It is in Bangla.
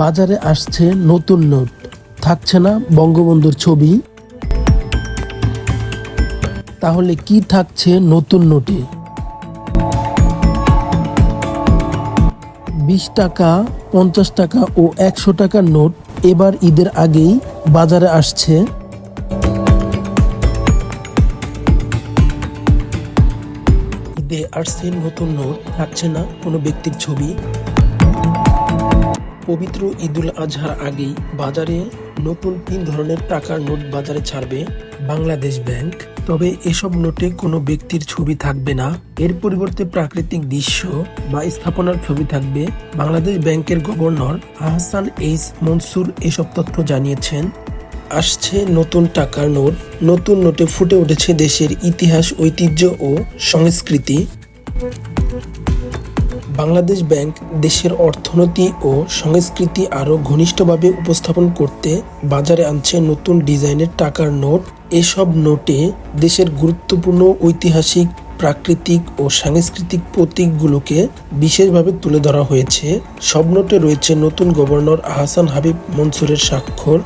বাজারে আসছে নতুন নোট। থাকছে না বঙ্গবন্ধুর ছবি। তাহলে কি থাকছে নতুন নোটে? বিশ টাকা, পঞ্চাশ টাকা ও একশো টাকার নোট এবার ঈদের আগেই বাজারে আসছে। ঈদে আসছে নতুন নোট, থাকছে না কোনো ব্যক্তির ছবি। পবিত্র ঈদুল আজহার আগেই বাজারে নতুন তিন ধরনের টাকার নোট বাজারে ছাড়বে বাংলাদেশ ব্যাংক। তবে এসব নোটে কোনো ব্যক্তির ছবি থাকবে না। এর পরিবর্তে প্রাকৃতিক দৃশ্য বা স্থাপনার ছবি থাকবে। বাংলাদেশ ব্যাংকের গভর্নর আহসান এইস মনসুর এসব তথ্য জানিয়েছেন। আসছে নতুন টাকার নোট। নতুন নোটে ফুটে উঠেছে দেশের ইতিহাস, ঐতিহ্য ও সংস্কৃতি। বাংলাদেশ ব্যাংক দেশের অর্থনীতি ও সংস্কৃতি আরও ঘনিষ্ঠভাবে উপস্থাপন করতে বাজারে আনছে নতুন ডিজাইনের টাকার নোট। এসব নোটে দেশের গুরুত্বপূর্ণ ঐতিহাসিক, প্রাকৃতিক ও সাংস্কৃতিক প্রতীকগুলোকে বিশেষভাবে তুলে ধরা হয়েছে। সব নোটে রয়েছে নতুন গভর্নর আহসান হাবিব মনসুরের স্বাক্ষর।